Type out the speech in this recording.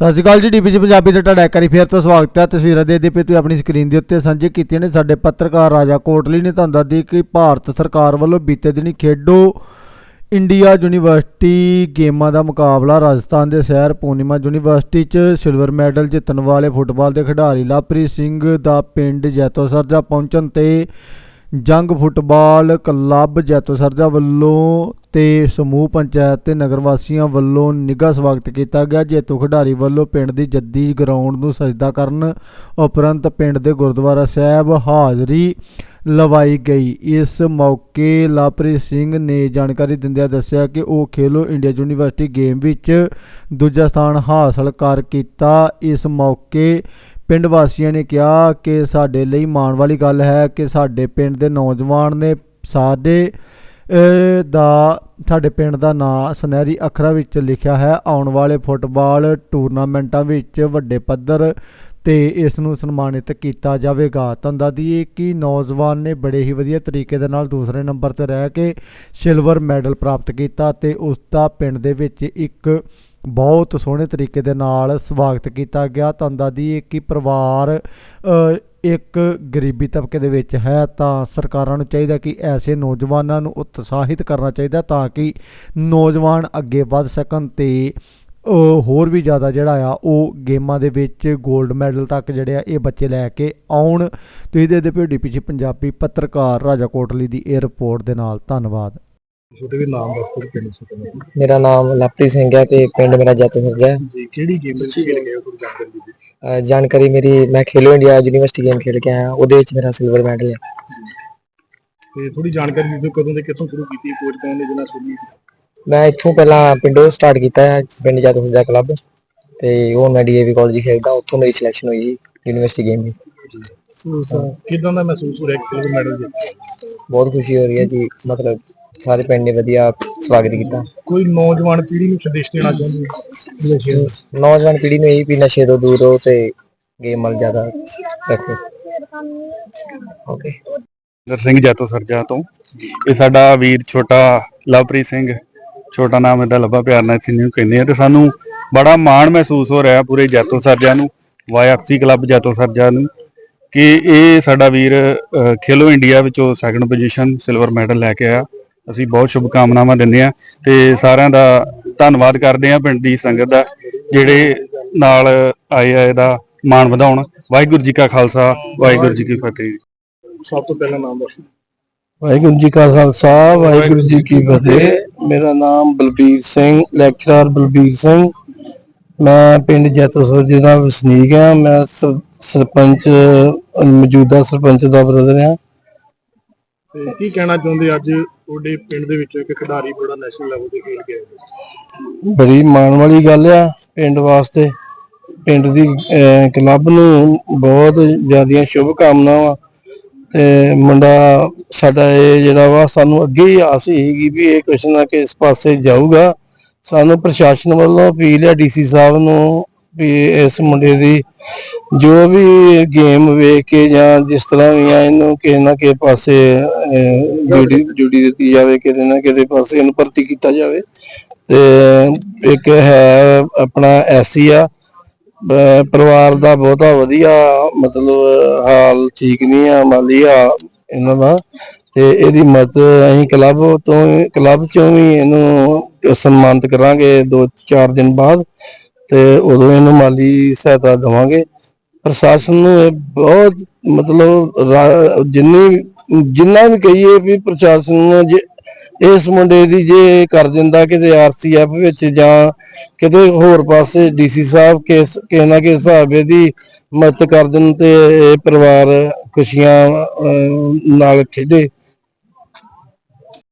ਸਤਿ ਸ਼੍ਰੀ ਅਕਾਲ ਜੀ ਡੀਪੀਜੀ ਪੰਜਾਬੀ ਤੇ ਤੁਹਾਡਾ ਇੱਕ ਵਾਰੀ ਫੇਰ ਤੋਂ ਸਵਾਗਤ ਹੈ। ਤਸਵੀਰਾਂ ਦੇ ਦੇ ਤੁਸੀਂ ਆਪਣੀ ਸਕਰੀਨ ਦੇ ਉੱਤੇ ਸਾਂਝੇ ਕੀਤੀਆਂ ਨੇ। ਸਾਡੇ ਪੱਤਰਕਾਰ ਰਾਜਾ ਕੋਟਲੀ ਨੇ ਤੁਹਾਨੂੰ ਦੱਸਦੀ ਕਿ ਭਾਰਤ ਸਰਕਾਰ ਵੱਲੋਂ ਬੀਤੇ ਦਿਨੀ ਖੇਡੋ ਇੰਡੀਆ ਯੂਨੀਵਰਸਿਟੀ ਗੇਮਾਂ ਦਾ ਮੁਕਾਬਲਾ ਰਾਜਸਥਾਨ ਦੇ ਸ਼ਹਿਰ ਪੂਰਨਿਮਾ ਯੂਨੀਵਰਸਿਟੀ 'ਚ ਸਿਲਵਰ ਮੈਡਲ ਜਿੱਤਣ ਵਾਲੇ ਫੁੱਟਬਾਲ ਦੇ ਖਿਡਾਰੀ ਲਵਪ੍ਰੀਤ ਸਿੰਘ ਦਾ ਪਿੰਡ ਜੈਤੋ ਸਰਜਾ ਪਹੁੰਚਣ ਤੇ ਜੰਗ ਫੁੱਟਬਾਲ ਕਲੱਬ ਜੈਤੋ ਸਰਜਾ ਵੱਲੋਂ ਤੇ ਸਮੂਹ ਪੰਚਾਇਤ ਤੇ ਨਗਰ ਵਾਸੀਆਂ ਵੱਲੋਂ ਨਿੱਘਾ ਸਵਾਗਤ ਕੀਤਾ ਗਿਆ। ਜੇਤੂ ਖਿਡਾਰੀ ਵੱਲੋਂ ਪਿੰਡ ਦੀ ਜੱਦੀ ਗਰਾਊਂਡ ਨੂੰ ਸਜਦਾ ਕਰਨ ਉਪਰੰਤ ਪਿੰਡ ਦੇ ਗੁਰਦੁਆਰਾ ਸਾਹਿਬ ਹਾਜ਼ਰੀ ਲਵਾਈ ਗਈ। ਇਸ ਮੌਕੇ ਲਵਪ੍ਰੀਤ ਸਿੰਘ ਨੇ ਜਾਣਕਾਰੀ ਦਿੰਦਿਆਂ ਦੱਸਿਆ ਕਿ ਉਹ ਖੇਲੋ ਇੰਡੀਆ ਯੂਨੀਵਰਸਿਟੀ ਗੇਮ ਵਿੱਚ ਦੂਜਾ ਸਥਾਨ ਹਾਸਲ ਕਰ ਕੀਤਾ। ਇਸ ਮੌਕੇ ਪਿੰਡ ਵਾਸੀਆਂ ਨੇ ਕਿਹਾ ਕਿ ਸਾਡੇ ਲਈ ਮਾਣ ਵਾਲੀ ਗੱਲ ਹੈ ਕਿ ਸਾਡੇ ਪਿੰਡ ਦੇ ਨੌਜਵਾਨ ਨੇ ਸਾਡੇ ਦਾ, ਸਾਡੇ ਪਿੰਡ ਦਾ ਨਾਂ ਸੁਨਹਿਰੀ ਅੱਖਰਾਂ ਵਿੱਚ ਲਿਖਿਆ ਹੈ। ਆਉਣ ਵਾਲੇ ਫੁੱਟਬਾਲ ਟੂਰਨਾਮੈਂਟਾਂ ਵਿੱਚ ਵੱਡੇ ਪੱਧਰ ਤੇ ਇਸ ਨੂੰ ਸਨਮਾਨਿਤ ਕੀਤਾ ਜਾਵੇਗਾ। ਤੁਹਾਨੂੰ ਦੱਸ ਦਈਏ ਕਿ ਨੌਜਵਾਨ ਨੇ ਬੜੇ ਹੀ ਵਧੀਆ ਤਰੀਕੇ ਦੇ ਨਾਲ ਦੂਸਰੇ ਨੰਬਰ ਤੇ ਰਹਿ ਕੇ ਸਿਲਵਰ ਮੈਡਲ ਪ੍ਰਾਪਤ ਕੀਤਾ ਤੇ ਉਸ ਦਾ ਪਿੰਡ ਦੇ ਵਿੱਚ ਇੱਕ ਬਹੁਤ ਸੋਹਣੇ ਤਰੀਕੇ ਦੇ ਨਾਲ ਸਵਾਗਤ ਕੀਤਾ ਗਿਆ। ਤੁਹਾਨੂੰ ਦੱਸ ਦਈਏ ਕਿ ਪਰਿਵਾਰ ਇੱਕ ਗਰੀਬੀ ਤਬਕੇ ਦੇ ਵਿੱਚ ਹੈ ਤਾਂ ਸਰਕਾਰਾਂ ਨੂੰ ਚਾਹੀਦਾ ਕਿ ਐਸੇ ਨੌਜਵਾਨਾਂ ਨੂੰ ਉਤਸ਼ਾਹਿਤ ਕਰਨਾ ਚਾਹੀਦਾ ਤਾਂ ਕਿ ਨੌਜਵਾਨ ਅੱਗੇ ਵੱਧ ਸਕਣ ਤੇ ਹੋਰ ਵੀ ਜ਼ਿਆਦਾ ਜਿਹੜਾ ਆ, ਉਹ ਗੇਮਾਂ ਦੇ ਵਿੱਚ 골ਡ ਮੈਡਲ ਤੱਕ ਜਿਹੜੇ ਆ, ਇਹ ਬੱਚੇ ਲੈ ਕੇ ਆਉਣ। ਤੁਸੀਂ ਦੇ ਦੇ ਪੀਡੀ ਪਿੱਛੇ ਪੰਜਾਬੀ ਪੱਤਰਕਾਰ ਰਾਜਾ ਕੋਟਲੀ ਦੀ ਇਹ ਰਿਪੋਰਟ ਦੇ ਨਾਲ। ਧੰਨਵਾਦ। ਉਹਦੇ ਵੀ ਨਾਮ ਦੱਸ ਦਿਓ ਪਿੰਡ ਸੁਣਨ ਮੇਰਾ ਨਾਮ ਲਵਪ੍ਰੀਤ ਸਿੰਘ ਹੈ ਤੇ ਪਿੰਡ ਮੇਰਾ ਜੱਤ ਸਰਜਾ ਹੈ। ਜੀ ਕਿਹੜੀ ਗੇਮ ਵਿੱਚ ਖੇਡ ਗਏ ਹੋ? ਤੁਹਾਨੂੰ ਜਾਣਕਾਰੀ ਅਹ ਜਾਣਕਾਰੀ ਮੇਰੀ ਮੈਂ ਖੇਲੋ ਇੰਡੀਆ ਯੂਨੀਵਰਸਿਟੀ ਗੇਮ ਖੇਡ ਕੇ ਆਇਆ ਉਹਦੇ ਵਿੱਚ ਮੇਰਾ ਸਿਲਵਰ ਮੈਡਲ ਹੈ। ਤੇ ਥੋੜੀ ਜਾਣਕਾਰੀ ਦੇ ਦਿਓ ਕਦੋਂ ਦੇ ਕਿੱਥੋਂ ਸ਼ੁਰੂ ਕੀਤੀ ਕੋਚ ਕੌਣ ਨੇ ਜਿਹਨਾਂ ਸੁਣੀ ਮੈਂ ਇੱਥੋਂ ਪਹਿਲਾਂ ਪਿੰਡੋਂ ਸਟਾਰਟ ਕੀਤਾ ਹੈ ਪਿੰਡ ਜੱਤ ਸਰਜਾ ਕਲੱਬ ਤੇ ਉਹ ਮੈਂ ਡੀਏਵੀ ਕਾਲਜ ਖੇਡਦਾ ਉੱਥੋਂ ਮੇਰੀ ਸਿਲੈਕਸ਼ਨ ਹੋਈ ਯੂਨੀਵਰਸਿਟੀ ਗੇਮ ਦੀ। ਕਿਦਾਂ ਦਾ ਮਹਿਸੂਸ ਹੋ ਰਿਹਾ ਕਿ ਮੈਡਲ ਜਿੱਤਿਆ ਬਹੁਤ ਖੁਸ਼ੀ ਹੋ ਰਹੀ ਹੈ ਜੀ ਮਤਲਬ ਸਾਰੇ ਪਿੰਡ ਨੇ ਵਧੀਆ ਸਵਾਗਤ ਕੀਤਾ। ਕੋਈ ਨੌਜਵਾਨ ਪੀੜ੍ਹੀ ਨੂੰ ਸੰਦੇਸ਼ ਦੇਣਾ ਚਾਹੁੰਦੇ ਹੋ? ਨੌਜਵਾਨ ਪੀੜ੍ਹੀ ਨੂੰ ਇਹ ਵੀ ਨਸ਼ੇ ਤੋਂ ਦੂਰ ਰਹੋ ਤੇ ਗੇਮ ਵੱਲ ਜ਼ਿਆਦਾ ਰੱਖੋ। ਓਕੇ। ਦਰ ਸਿੰਘ ਜੈਤੋ ਸਰਜਾ ਤੋਂ। ਇਹ ਸਾਡਾ ਵੀਰ ਛੋਟਾ ਲਵਪ੍ਰੀਤ ਸਿੰਘ। ਛੋਟਾ ਨਾਮ ਇਹਦਾ ਲੱਭਾ ਪਿਆਰ ਨਾਲ ਅਸੀਂ ਨੂੰ ਕਹਿੰਦੇ ਆ ਤੇ ਸਾਨੂੰ ਬੜਾ ਮਾਣ ਮਹਿਸੂਸ ਹੋ ਰਿਹਾ ਪੂਰੇ ਜੈਤੋ ਸਰਜਾ ਨੂੰ ਵਾਈਐਫਸੀ ਕਲੱਬ ਜੈਤੋ ਸਰਜਾ ਨੂੰ ਕਿ ਇਹ ਸਾਡਾ ਵੀਰ ਅਹ, ਖੇਲੋ ਇੰਡੀਆ ਵਿੱਚੋਂ ਸੈਕੰਡ ਪੋਜੀਸ਼ਨ ਸਿਲਵਰ ਮੈਡਲ ਲੈ ਕੇ ਆਇਆ। ਅਸੀਂ ਬਹੁਤ ਸ਼ੁਭ ਕਾਮਨਾਵਾਂ ਦਿੰਦੇ ਆ ਤੇ ਸਾਰਿਆਂ ਦਾ ਧੰਨਵਾਦ ਕਰਦੇ ਆ ਪਿੰਡ ਦੀ ਸੰਗਤ ਦਾ ਜਿਹੜੇ ਨਾਲ ਆਏ ਆ ਇਹਦਾ ਮਾਣ ਵਧਾਉਣ। ਵਾਹਿਗੁਰੂ ਜੀ ਕਾ ਖਾਲਸਾ ਵਾਹਿਗੁਰੂ ਜੀ ਕੀ ਫਤਿਹ। ਸਭ ਤੋਂ ਪਹਿਲਾਂ ਨਾਮ ਦੱਸੋ। ਵਾਹਿਗੁਰੂ ਜੀ ਕਾ ਖਾਲਸਾ ਵਾਹਿਗੁਰੂ ਜੀ ਕੀ ਫਤਿਹ। ਮੇਰਾ ਨਾਮ ਬਲਬੀਰ ਸਿੰਘ ਲੈਕਚਰਰ ਬਲਬੀਰ ਸਿੰਘ। ਮੈਂ ਪਿੰਡ ਜੈਤੋਸਰ ਜੀ ਦਾ ਵਸਨੀਕ ਹਾਂ। ਮੈਂ ਸਰ- ਸਰਪੰਚ ਮੌਜੂਦਾ ਸਰਪੰਚ ਦਾ ਬ੍ਰਦਰ ਹਾਂ। ਤੇ ਕੀ ਕਹਿਣਾ ਚਾਹੁੰਦੇ ਅੱਜ ਤੁਹਾਡੇ ਪਿੰਡ ਦੇ ਵਿੱਚ ਇੱਕ ਖਿਡਾਰੀ ਬੜਾ ਨੈਸ਼ਨਲ ਲੈਵਲ ਤੇ ਖੇਡ ਗਿਆ ਬੜੀ ਮਾਣ ਵਾਲੀ ਗੱਲ ਆ ਪਿੰਡ ਵਾਸਤੇ। ਪਿੰਡ ਦੀ ਕਲੱਬ ਨੂੰ ਬਹੁਤ ਜ਼ਿਆਦੀਆਂ ਸ਼ੁਭ ਕਾਮਨਾਵਾਂ ਤੇ ਮੁੰਡਾ ਸਾਡਾ ਇਹ ਜਿਹੜਾ ਵਾ, ਸਾਨੂੰ ਅੱਗੇ ਹੀ ਆਸ ਸੀਗੀ ਵੀ ਇਹ ਕੁਛ ਨਾ ਕਿਸ ਪਾਸੇ ਜਾਊਗਾ। ਸਾਨੂੰ ਪ੍ਰਸ਼ਾਸਨ ਵੱਲੋਂ ਅਪੀਲ ਹੈ ਡੀਸੀ ਸਾਹਿਬ ਨੂੰ ਵੀ ਇਸ ਮੁੰਡੇ ਦੀ ਜੋ ਵੀ ਗੇਮ ਵੇਖ ਕੇ ਜਾਂ ਜਿਸ ਤਰ੍ਹਾਂ ਵੀ ਆ, ਇਹਨੂੰ ਕਿਸੇ ਨਾ ਕਿਸੇ ਪਾਸੇ ਡਿਊਟੀ ਡਿਊਟੀ ਦਿੱਤੀ ਜਾਵੇ, ਕਿਤੇ ਨਾ ਕਿਤੇ ਪਾਸੇ ਇਹਨੂੰ ਭਰਤੀ ਕੀਤਾ ਜਾਵੇ। ਤੇ ਇੱਕ ਹੈ ਆਪਣਾ ਐਸੀ ਆ ਪਰਿਵਾਰ ਦਾ ਬਹੁਤਾ ਵਧੀਆ ਮਤਲਬ ਹਾਲ ਠੀਕ ਨਹੀਂ ਆ, ਮਾਲੀ ਆ, ਇਹਨਾਂ ਦਾ। ਤੇ ਇਹਦੀ ਮਦਦ ਅਸੀਂ ਕਲੱਬ ਤੋਂ, ਕਲੱਬ ਚੋਂ ਵੀ ਇਹਨੂੰ ਸਨਮਾਨਿਤ ਕਰਾਂਗੇ ਦੋ ਚਾਰ ਦਿਨ ਬਾਅਦ। ਤੇ ਉਦੋਂ ਇਹਨੂੰ ਮਾਲੀ ਸਹਾਇਤਾ ਦੇਵਾਂਗੇ। ਪ੍ਰਸ਼ਾਸਨ ਨੂੰ ਇਹ ਬਹੁਤ ਮਤਲਬ ਜਿੰਨੀ, ਜਿੰਨਾ ਵੀ ਕਹੀਏ ਵੀ ਪ੍ਰਸ਼ਾਸਨ ਜੇ ਇਸ ਮੁੰਡੇ ਦੀ ਜੇ ਕਰ ਦਿੰਦਾ ਕਿਤੇ ਆਰਸੀਐਫ ਵਿੱਚ ਜਾਂ ਕਿਤੇ ਹੋਰ ਪਾਸੇ ਡੀਸੀ ਸਾਹਿਬ ਕਿਸ, ਕਿਸੇ ਨਾ ਕਿਸ ਹਿਸਾਬ ਇਹਦੀ ਮਦਦ ਕਰ ਦੇਣ ਤੇ ਇਹ ਪਰਿਵਾਰ ਖੁਸ਼ੀਆਂ ਨਾਲ ਖੇਡੇ।